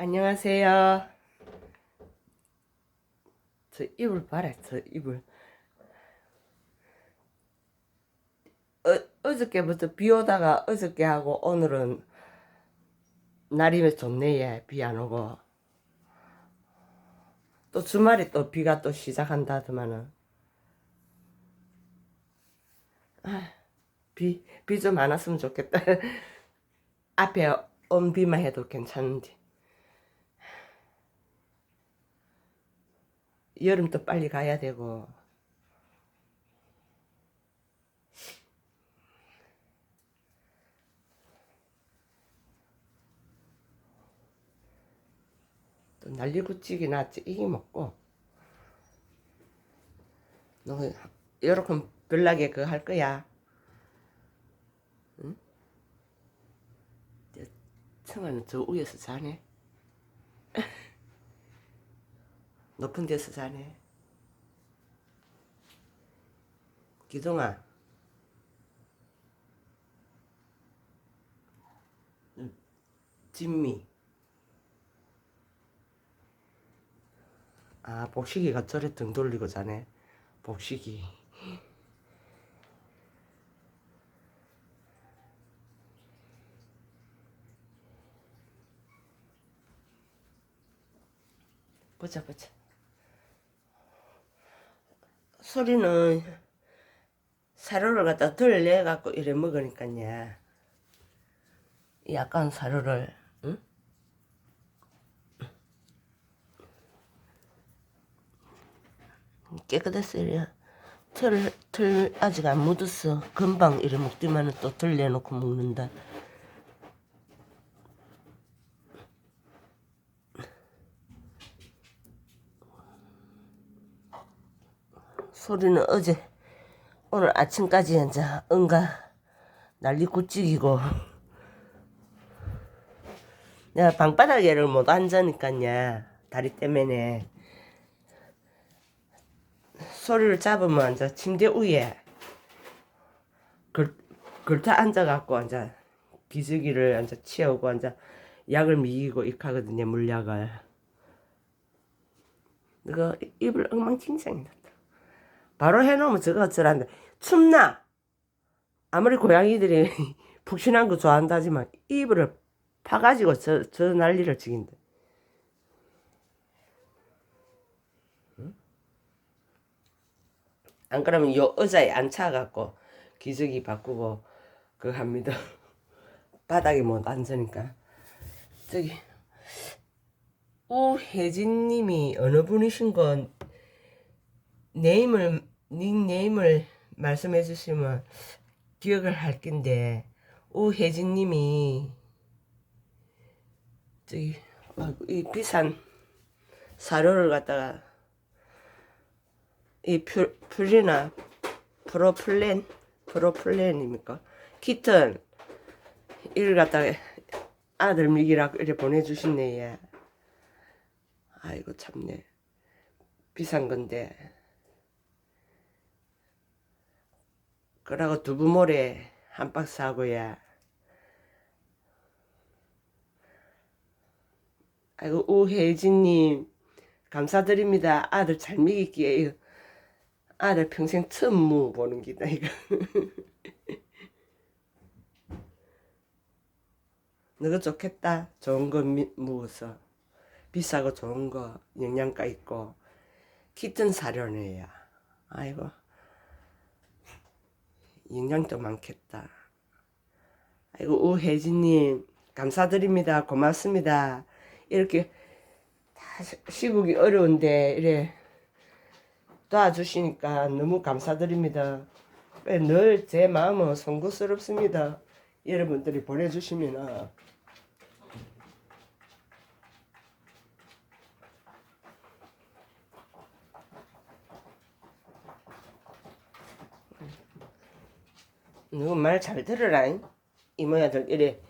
안녕하세요. 저 이불 봐라, 저 이불. 어, 어저께부터 비 오다가 어저께 하고 오늘은 날이 좋네, 얘. 비안 오고. 또 주말에 또 비가 또 시작한다 하더만은. 아, 비, 비 좀 안 왔으면 좋겠다. 앞에 온 비만 해도 괜찮은데. 여름도 빨리 가야 되고. 또 놨지 이게 먹고 너 요렇게 별나게 그거 할 거야 응? 청아는 저 위에서 자네 높은 데서 자네. 기동아. 응, 진미. 아 복식이가 저래 등 돌리고 자네. 복식이. 보자 보자 소리는 사료를 갖다 덜 내갖고 이래 먹으니까요 약간 사료를 응? 깨끗했어요. 틀, 틀 아직 안 묻었어. 금방 이래 먹더만은 또덜 내놓고 먹는다. 소리는 어제 오늘 아침까지 이제 응가 난리 굿찍이고. 내가 방바닥에를 못 앉으니까요 다리 때문에. 소리를 잡으면 앉아 침대 위에 걸, 걸터 앉아갖고 앉아 기저귀를 앉아 치우고 앉아 약을 미기고 익하거든요 물약을. 이거 입을 엉망진창이다 바로 해놓으면 저거 어쩌란다 춥나 아무리 고양이들이 푹신한 거 좋아한다지만 이불을 파가지고 저, 저 난리를 치긴다 안 그러면 요 의자에 앉혀갖고 기저귀 바꾸고 그거 합니다. 바닥에 못 앉으니까. 저기 우혜진님이 어느 분이신 건 네임을 닉네임을 말씀해 주시면 기억을 할 텐데 우혜진 님이 저기 아이고, 이 비싼 사료를 갖다가 이 퓨, 퓨리나 프로플랜 프로플랜입니까? 키튼 이를 갖다가 아들 미기라고 이렇게 보내주신네 얘. 아이고 참네 비싼 건데 그러고 두부모래 한 박스 하고야 아이고 우혜진님 감사드립니다 아들 잘 먹일게요 아들 평생 처음 무 보는 기다 이거. 너가 좋겠다. 좋은 거 미- 무어서 비싸고 좋은 거 영양가 있고 키튼 사료네야. 아이고 영양도 많겠다. 아이고 우혜진님 감사드립니다. 고맙습니다. 이렇게 다 시- 시국이 어려운데 이래 도와주시니까 너무 감사드립니다. 늘 제 마음은 송구스럽습니다. 여러분들이 보내주시면 너 말 잘 들어라잉. 이모야들 이래.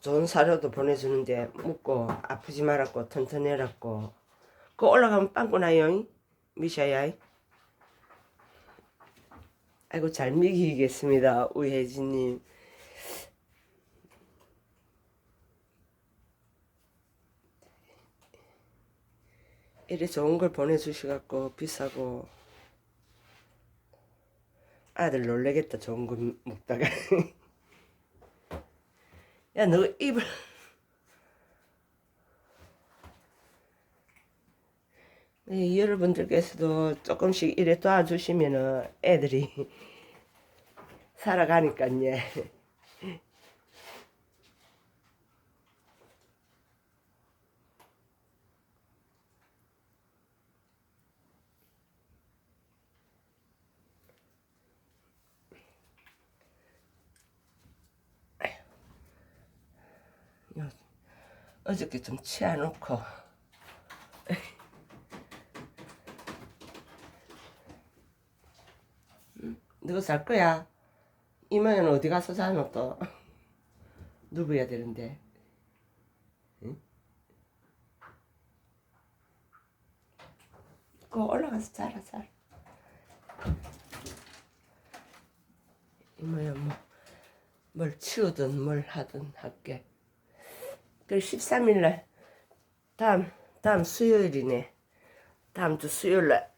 좋은 사료도 보내주는데 묵고 아프지 말았고 튼튼해라고. 그 올라가면 빵꾸나요 미샤야 아이고 잘 미기겠습니다 우혜진님. 이래 좋은 걸 보내주셔갖고 비싸고 아들 놀래겠다 좋은 거 먹다가 야 너 입을 네, 여러분들께서도 조금씩 이래 도와주시면은 애들이 살아가니까요. 어저께 좀 치아놓고 누구 살 거야? 이모는 어디 가서 사노 또? 누구야 되는데? 응? 그 올라가서 자라 자라. 이모야 뭐 뭘 치우든 뭘 하든 할게. 그 13일 날 다음 다음 수요일이네. 다음 주 수요일 날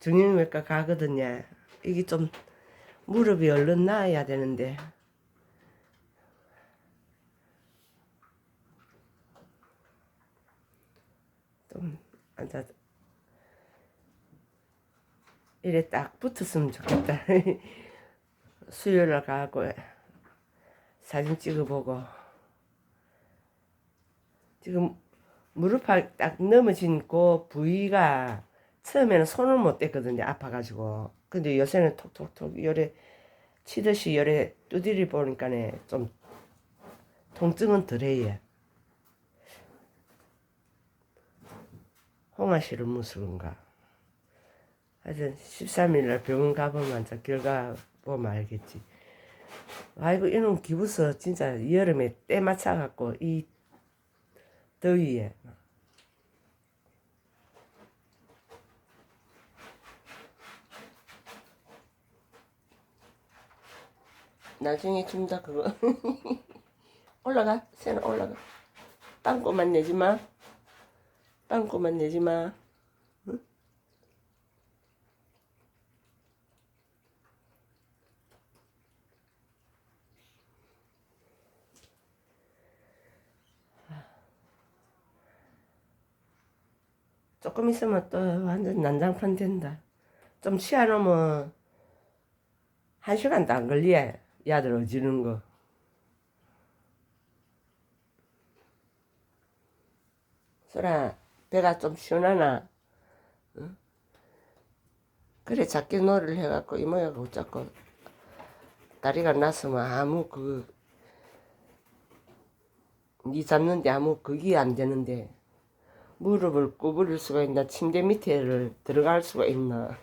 정형외과 가거든요. 이게 좀 무릎이 얼른 나아야 되는데 좀 앉아 이래 딱 붙었으면 좋겠다. 수요일 날 가고 사진 찍어보고 지금 무릎을 딱 넘어진 그 부위가 처음에는 손을 못 댔거든요. 아파가지고. 근데 요새는 톡톡톡 요래 치듯이 요래 두드리 보니까네 좀 통증은 덜해요. 홍아씨를 무서운가. 하여튼 13일날 병원 가보면 저 결과 보면 알겠지. 아이고 이놈 기부서 진짜 여름에 때 맞춰갖고 이 더 위에. 나중에 준다 그거 올라가. 새는 올라가. 빵꾸만 내지 마. 빵꾸만 내지 마 조금 있으면 또 완전 난장판 된다. 좀 치아놓으면 한 시간도 안 걸려 야들 어지는 거. 소라 배가 좀 시원하나? 응? 그래 작게 노를 해갖고 이모야가 자꾸 다리가 났으면 아무 그 니 잡는데 아무 그게 안 되는데 무릎을 구부릴 수가 있나 침대 밑에를 들어갈 수가 있나.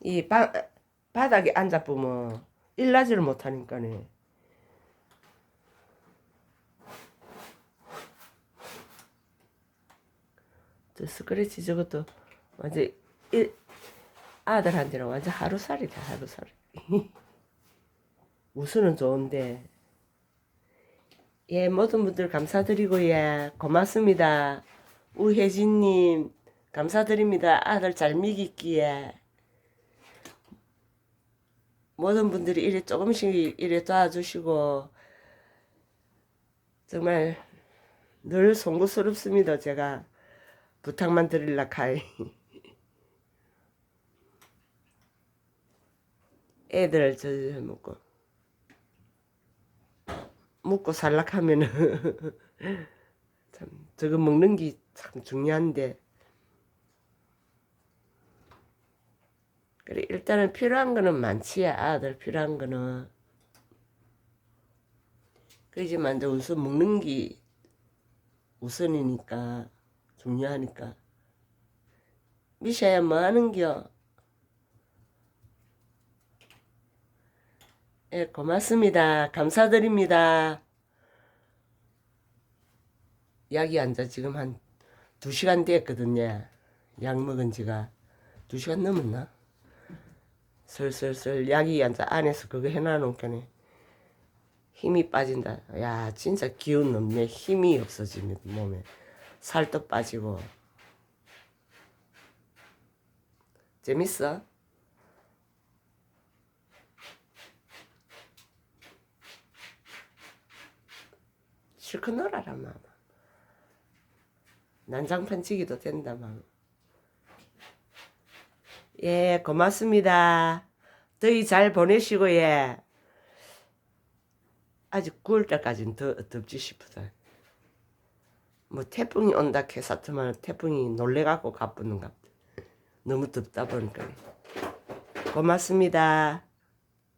이 바, 바닥에 앉아 보면 일나지를 못하니까네. 저 스크래치 저것도 완전 일, 아들한테는 완전 하루살이다 하루살이. 우수는 좋은데 예 모든 분들 감사드리고 예 고맙습니다. 우혜진님 감사드립니다. 아들 잘 미기기에 모든 분들이 이래 조금씩 이래 도와주시고 정말 늘 송구스럽습니다. 제가 부탁만 드릴라 카이. 애들 저 먹고 먹고 살락하면은 참 저거 먹는 게 참 중요한데. 그래 일단은 필요한 거는 많지 아들 필요한 거는. 그렇지만 이제 우선 먹는 게 우선이니까 중요하니까. 미샤야 뭐 하는겨 예 고맙습니다. 감사드립니다. 약이 앉아 지금 한두 시간 됐거든요. 약 먹은 지가 두 시간 넘었나? 슬슬슬 약이 앉아 안에서 그거 해놔 놓으니까 힘이 빠진다. 야 진짜 기운 없네. 힘이 없어지네 몸에. 살도 빠지고. 재밌어? 실컷 놀아라 마마 난장판 치기도 된다 마마 예 고맙습니다. 더위 잘 보내시고 예. 아직 9월달까지는 더 덥지 싶다 뭐 태풍이 온다 캐사트만 태풍이 놀래갖고 가쁘는가. 너무 덥다 보니까. 고맙습니다